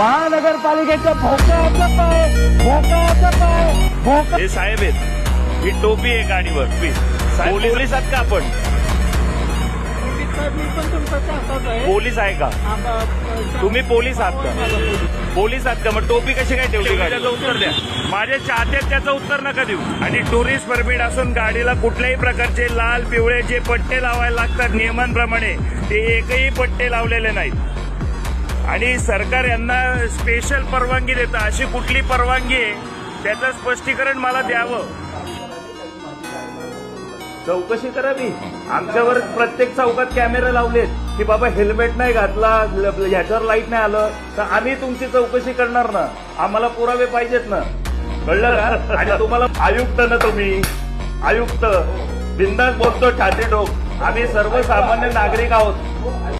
महानगरपालिकेच्या भोकाचं पाय भोकाचं पाय भोका हे साहेब आहेत. ही टोपी आहे गाडीवर. प्लीज. पोलीस आहात का आपण? पोलीस आहे. का? तुम्ही पोलीस आहात का? पोलीस. आहात का? मग टोपी कशी काय ठेवली त्याचं उत्तर द्या. माझे चाहते आहेत, त्याचं उत्तर नका देऊ. आणि टुरिस्ट परमिट असून गाडीला कुठल्याही प्रकारचे लाल पिवळे जे पट्टे लावायला लागतात नियमांप्रमाणे ते एकही पट्टे लावलेले नाहीत. आणि सरकार यांना स्पेशल परवानगी देतं. अशी कुठली परवानगी आहे त्याचं स्पष्टीकरण मला द्यावं. चौकशी करावी आमच्यावर प्रत्येक चौकात कॅमेरे लावलेत की बाबा हेल्मेट नाही घातला ह्याच्यावर लाइट नाही आलं तर आम्ही तुमची चौकशी करणार ना. आम्हाला पुरावे पाहिजेत ना. कळलं का? आणि तुम्हाला आयुक्त ना तुम्ही. आयुक्त बिंदास बोलतो ठाटे ठोक आम्ही सर्वसामान्य नागरिक आहोत.